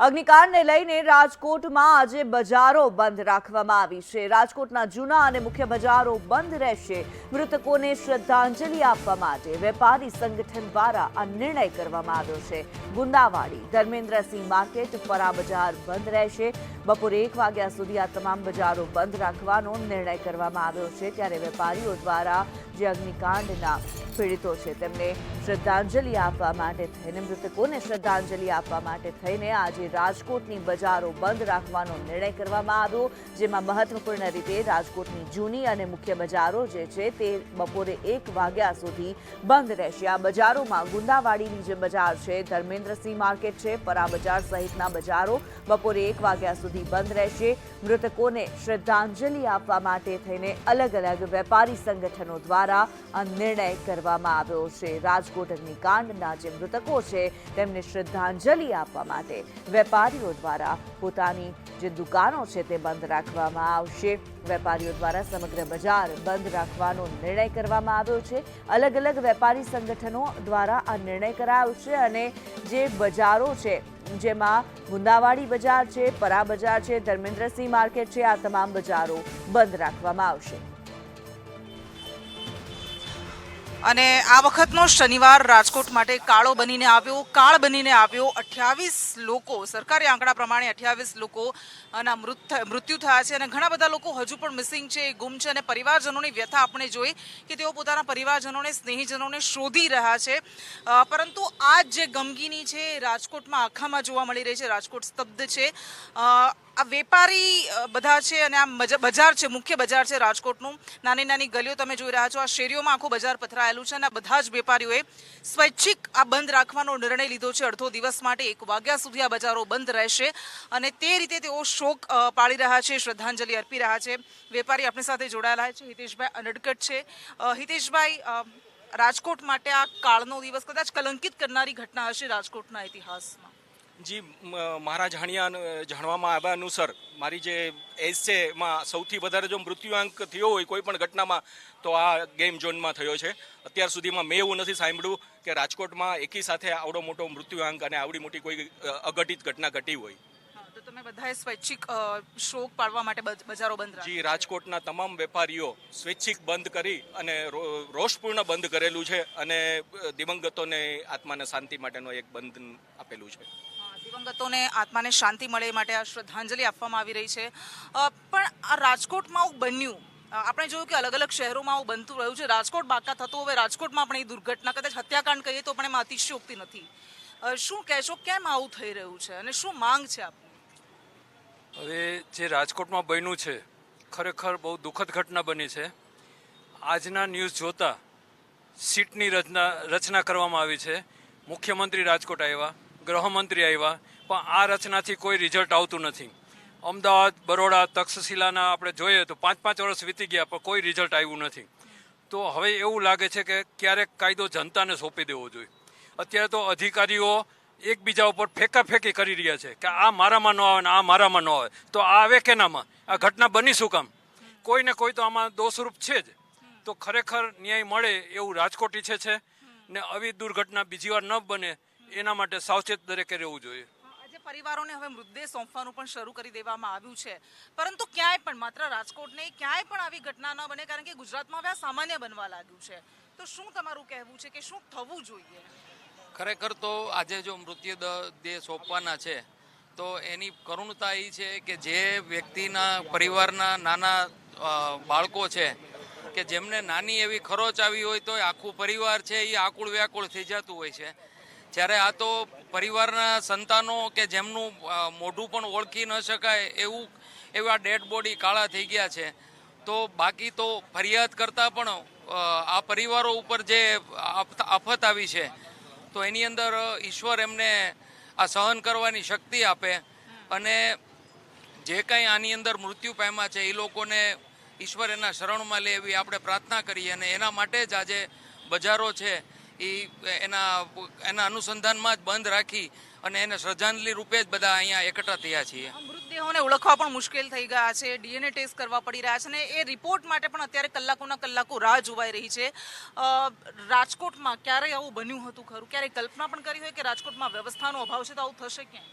અગ્નિકાંડને લઈને રાજકોટમાં આજે બજારો બંધ રાખવામાં આવી છે. રાજકોટના જૂના અને મુખ્ય બજારો બંધ રહેશે. મૃતકોને શ્રદ્ધાંજલિ આપવા માટે વેપારી સંગઠન દ્વારા આ નિર્ણય કરવામાં આવ્યો છે. ગુંદાવાડી, ધર્મેન્દ્રસિંહ માર્કેટ પરા બજાર બંધ રહેશે. બપોરે એક વાગ્યા સુધી આ તમામ બજારો બંધ રાખવાનો નિર્ણય કરવામાં આવ્યો છે. ત્યારે વેપારીઓ દ્વારા જે અગ્નિકાંડના પીડિતો છે, તેમને શ્રદ્ધાંજલિ આપવા માટે થઈને, મૃતકોને શ્રદ્ધાંજલિ આપવા માટે થઈને આજે રાજકોટની બજારો બંધ રાખવાનો નિર્ણય કરવામાં આવ્યો, જેમાં મહત્વપૂર્ણ રીતે રાજકોટની જૂની અને મુખ્ય બજારો જે છે તે બપોરે એક વાગ્યા સુધી બંધ રહેશે. આ બજારોમાં ગુંદાવાડીની જે બજાર છે, ધર્મેન્દ્રસિંહ માર્કેટ છે, પરા બજાર સહિતના બજારો બપોરે એક વાગ્યા સુધી બંધ રહેશે. મૃતકોને શ્રદ્ધાંજલિ આપવા માટે થઈને અલગ અલગ વેપારી સંગઠનો દ્વારા આ નિર્ણય કરવામાં આવ્યો છે. રાજકોટ અગ્નિકાંડના જે મૃતકો છે, તેમને શ્રદ્ધાંજલિ આપવા માટે વેપારીઓ દ્વારા પોતાની જે દુકાનો છે તે બંધ રાખવામાં આવશે. વેપારીઓ દ્વારા સમગ્ર બજાર બંધ રાખવાનો નિર્ણય કરવામાં આવ્યો છે. અલગ અલગ વેપારી સંગઠનો દ્વારા આ નિર્ણય કરાયો છે અને જે બજારો છે, જેમાં ગુંદાવાડી બજાર છે, પરા બજાર છે, ધર્મેન્દ્રસિંહ માર્કેટ છે, આ તમામ બજારો બંધ રાખવામાં આવશે. અને આ વખતનો શનિવાર રાજકોટ માટે કાળો બનીને આવ્યો, કાળ બનીને આવ્યો. અઠ્યાવીસ લોકો, સરકારી આંકડા પ્રમાણે અઠ્યાવીસ લોકોના મૃત મૃત્યુ થયા છે અને ઘણા બધા લોકો હજુ પણ મિસિંગ છે, ગુમ છે અને પરિવારજનોની વ્યથા આપણે જોઈ કે તેઓ પોતાના પરિવારજનોને, સ્નેહીજનોને શોધી રહ્યા છે. પરંતુ આ જે ગમગીની છે, રાજકોટમાં આખામાં જોવા મળી રહી છે, રાજકોટ સ્તબ્ધ છે. આ વેપારી બધા છે અને આ બજાર છે, મુખ્ય બજાર છે રાજકોટનું. નાની નાની ગલીઓ તમે જોઈ રહ્યા છો. આ શેરીઓમાં આખું બજાર પથરાયેલું છે અને બધા જ વેપારીઓએ સ્વૈચ્છિક આ બંધ રાખવાનો નિર્ણય લીધો છે. અડધો દિવસ માટે એક વાગ્યા સુધી આ બજારો બંધ રહેશે અને તે રીતે તેઓ શોક પાળી રહ્યા છે, શ્રદ્ધાંજલિ અર્પી રહ્યા છે. વેપારી આપણી સાથે જોડાયેલા છે. હિતેશભાઈ અનડકટ છે. હિતેશભાઈ રાજકોટ માટે આ કાળનો દિવસ કદાચ કલંકિત કરનારી ઘટના હશે રાજકોટના ઇતિહાસમાં? જી મારા જાણ્યા જાણવામાં આવ્યા અનુસાર મારી જે એજ છે એમાં સૌથી વધારે જો મૃત્યુઆંક થયો હોય કોઈ પણ ઘટનામાં તો આ ગેમ ઝોનમાં થયો છે. અત્યાર સુધીમાં મેં એવું નથી સાંભળ્યું કે રાજકોટમાં એકી સાથે આવડો મોટો મૃત્યુઆંક અને આવડી મોટી કોઈ અઘટિત ઘટના ઘટી હોય. તો તમે બધાએ સ્વૈચ્છિક શોક પાડવા માટે બજ- બજારો બંધ જી રાજકોટના તમામ વેપારીઓ સ્વૈચ્છિક બંધ કરી અને રોષપૂર્ણ બંધ કરેલું છે અને દિવંગતોને આત્માને શાંતિ માટેનો એક બંધ આપેલું છે. દિવંગતોને આત્માને શાંતિ મળે માટે આ શ્રદ્ધાંજલિ આપવામાં આવી રહી છે. પણ આ રાજકોટમાં આવું બન્યું. આપણે જોયું કે અલગ અલગ શહેરોમાં આવું બનતું રહ્યું છે. રાજકોટ બાકા થતું હવે રાજકોટમાં પણ એ દુર્ઘટના, કદાચ હત્યાકાંડ કહીએ તો પણ એમાં અતિશયોક્તિ નથી. શું કહેશો, કેમ આવું થઈ રહ્યું છે અને શું માંગ છે આપની? હવે જે રાજકોટમાં બન્યું છે, ખરેખર બહુ દુઃખદ ઘટના બની છે. આજના ન્યૂઝ જોતા સીટની રચના રચના કરવામાં આવી છે. મુખ્યમંત્રી રાજકોટ આવ્યા. ગૃહમંત્રી આવ્યા, પણ આ રચનાથી કોઈ રિઝલ્ટ આવતું નથી. અમદાવાદ, બરોડા, તક્ષશિલાના આપણે જોઈએ તો પાંચ પાંચ વર્ષ વીતી ગયા, પણ કોઈ રિઝલ્ટ આવ્યું નથી. તો હવે એવું લાગે છે કે ક્યારેક કાયદો જનતાને સોંપી દેવો જોઈએ. અત્યારે તો અધિકારીઓ એકબીજા ઉપર ફેંકાફેંકી કરી રહ્યા છે કે આ મારામાં ન આવે ને આ મારામાં ન આવે. તો આ આવે કેનામાં? આ ઘટના બની શું કામ? કોઈ ને કોઈ તો આમાં દોષરૂપ છે જ. તો ખરેખર ન્યાય મળે એવું રાજકોટ ઈચ્છે છે ને આવી દુર્ઘટના બીજી વાર ન બને એના માટે સાવચેત દરેકે રહેવું જોઈએ. આજે પરિવારોને હવે મૃતદેહ સોંપવાનું પણ શરૂ કરી દેવામાં આવ્યું છે. પરંતુ ક્યાંય પણ માત્ર રાજકોટ નહીં ક્યાંય પણ આવી ઘટના ન બને કારણ કે ગુજરાતમાં હવે સામાન્ય બનવા લાગ્યું છે. તો શું તમારું કહેવું છે કે શું થવું જોઈએ? ખરેખર તો આજે જો મૃત્યુ દેહ સોંપવાના છે તો એની કરુણતા એ છે કે જે વ્યક્તિના પરિવારના નાના બાળકો છે કે જેમને નાની એવી ખરોચ આવી હોય તો આખું પરિવાર છે એ આકુળ વ્યાકુળ થઈ જતું હોય છે. જ્યારે આ તો પરિવારના સંતાનો કે જેમનું મોઢું પણ ઓળખી ન શકાય એવું, એવા ડેડ બોડી કાળા થઈ ગયા છે, તો બાકી તો ફરિયાદ કરતાં પણ આ પરિવારો ઉપર જે આફત આવી છે, તો એની અંદર ઈશ્વર એમને આ સહન કરવાની શક્તિ આપે અને જે કાંઈ આની અંદર મૃત્યુ પામ્યા છે એ લોકોને ઈશ્વર એના શરણમાં લે એવી આપણે પ્રાર્થના કરીએ અને એના માટે જ આજે બજારો છે એ એના એના અનુસંધાનમાં જ બંધ રાખી અને એને શ્રદ્ધાંજલિ રૂપે જ બધા અહીંયા એકઠા થયા છીએ. મૃતદેહોને ઓળખવા પણ મુશ્કેલ થઈ ગયા છે ડીએનએ ટેસ્ટ કરવા પડી રહ્યા છે અને એ રિપોર્ટ માટે પણ અત્યારે કલાકોના કલાકો રાહ જોવાઈ રહી છે. રાજકોટમાં ક્યારેય આવું બન્યું હતું ખરું? ક્યારેય કલ્પના પણ કરી હોય કે રાજકોટમાં વ્યવસ્થાનો અભાવ છે તો આવું થશે ક્યાંય?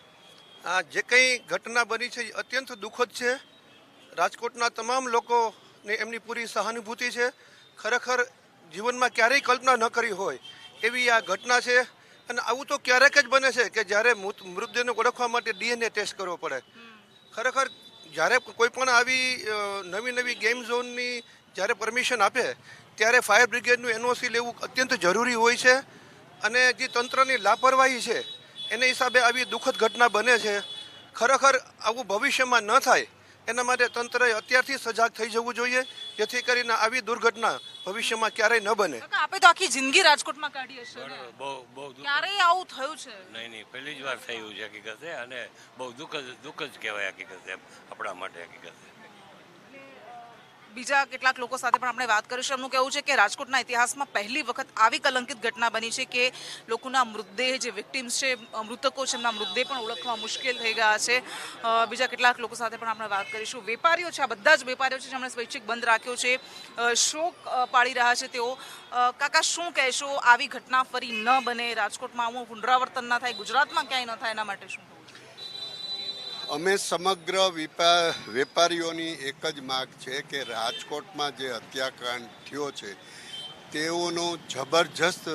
આ જે કંઈ ઘટના બની છે એ અત્યંત દુઃખદ છે. રાજકોટના તમામ લોકોને એમની પૂરી સહાનુભૂતિ છે. ખરેખર જીવનમાં ક્યારેય કલ્પના ન કરી હોય એવી આ ઘટના છે. અને આવું તો ક્યારેક જ બને છે કે જ્યારે મૃત- મૃતદેહને ઓળખવા માટે ડીએનએ ટેસ્ટ કરવો પડે. ખરેખર જ્યારે કોઈ પણ આવી નવી નવી ગેમ ઝોનની જ્યારે પરમિશન આપે, ત્યારે ફાયર બ્રિગેડનું એનઓસી લેવું અત્યંત જરૂરી હોય છે. અને જે તંત્રની લાપરવાહી છે, એને હિસાબે આવી દુઃખદ ઘટના બને છે. ખરેખર આવું ભવિષ્યમાં ન થાય એના માટે તંત્રએ અત્યારથી સજાગ થઈ જવું જોઈએ જેથી કરીને આવી દુર્ઘટના ભવિષ્યમાં ક્યારેય ન બને. આપે તો આખી જિંદગી રાજકોટમાં કાઢી હશે બહુ બહુ ક્યારેય આવું થયું છે? નહીં નહીં પહેલી જ વાર થયું છે હકીકતે અને બહુ દુઃખ જ દુઃખ જ કહેવાય હકીકતે આપણા માટે હકીકતે બીજા કેટલાક લોકો સાથે પણ આપણે વાત કરીશું. એમનું કહેવું છે કે રાજકોટના ઇતિહાસમાં પહેલી વખત આવી કલંકિત ઘટના બની છે કે લોકોના મૃતદેહ જે વિક્ટિમ્સ છે મૃતકો છે, એમના મૃતદેહ પણ ઓળખવા મુશ્કેલ થઈ ગયા છે. બીજા કેટલાક લોકો સાથે પણ આપણે વાત કરીશું. વેપારીઓ છે, આ બધા જ વેપારીઓ છે, જેમણે સ્વૈચ્છિક બંધ રાખ્યો છે શોક પાડી રહ્યા છે તેઓ. કાકા, શું કહેશો? આવી ઘટના ફરી ન બને રાજકોટમાં? આવું પુનરાવર્તન ના થાય, ગુજરાતમાં ક્યાંય ન થાય, એના માટે શું? અમે સમગ્ર વિપા, વેપારીઓની એક જ માગ છે કે રાજકોટમાં જે હત્યાકાંડ થયો છે, તેઓનો જબરજસ્ત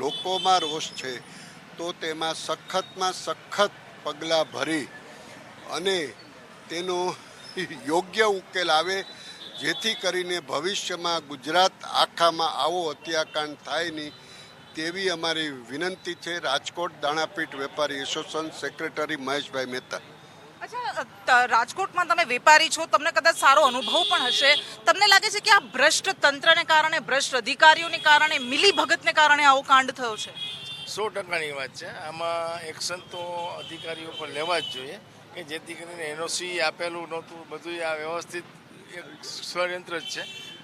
લોકોમાં રોષ છે, તો તેમાં સખતમાં સખત પગલાં ભરી અને તેનો યોગ્ય ઉકેલ આવે, જેથી કરીને ભવિષ્યમાં ગુજરાત આખામાં આવો હત્યાકાંડ થાય નહીં, તેવી અમારી વિનંતી છે રાજકોટ દાણાપીઠ વેપારી એસોસિએશન સેક્રેટરી મહેશભાઈ મહેતા. રાજકોટમાં તમે વેપારી છો, તમને કદાચ સારો અનુભવ પણ હશે. તમને લાગે છે કે આ ભ્રષ્ટ તંત્રને કારણે ભ્રષ્ટ અધિકારીઓને કારણે મિલી ભગતને કારણે આવો કાંડ થયો છે? સો ટકાની વાત છે. આમાં એક્શન તો અધિકારીઓ પર લેવા જ જોઈએ કે જેથી કરીને એનઓસી આપેલું નહોતું. બધું આ વ્યવસ્થિત એક ષડયંત્ર જ છે.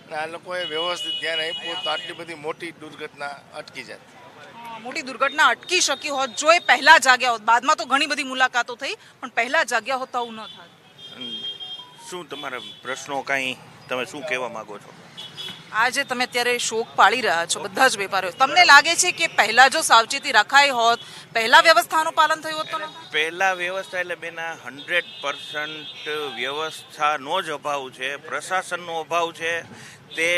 અને આ લોકોએ વ્યવસ્થિત ધ્યાન આપ્યું તો આટલી બધી મોટી દુર્ઘટના અટકી જાય. મોટી દુર્ઘટના અટકી શકી હોત જો એ પહેલા જાગ્યા હોત. બાદમાં તો ઘણી બધી મુલાકાતો થઈ પણ પહેલા જાગ્યા હોત તો આવું ન થાય. શું તમારા પ્રશ્નો કાંઈ તમે શું કહેવા માંગો છો? આજે તમે અત્યારે શોક પાળી રહ્યા છો બધા જ વેપારીઓ. તમને લાગે છે કે પહેલા જો સાવચેતી રખાઈ હોત પહેલા વ્યવસ્થાનું પાલન થયું હોત પહેલા વ્યવસ્થા એટલે બેના હંડ્રેડ પર્સન્ટ વ્યવસ્થાનો જ અભાવ છે પ્રશાસનનો અભાવ છે. તે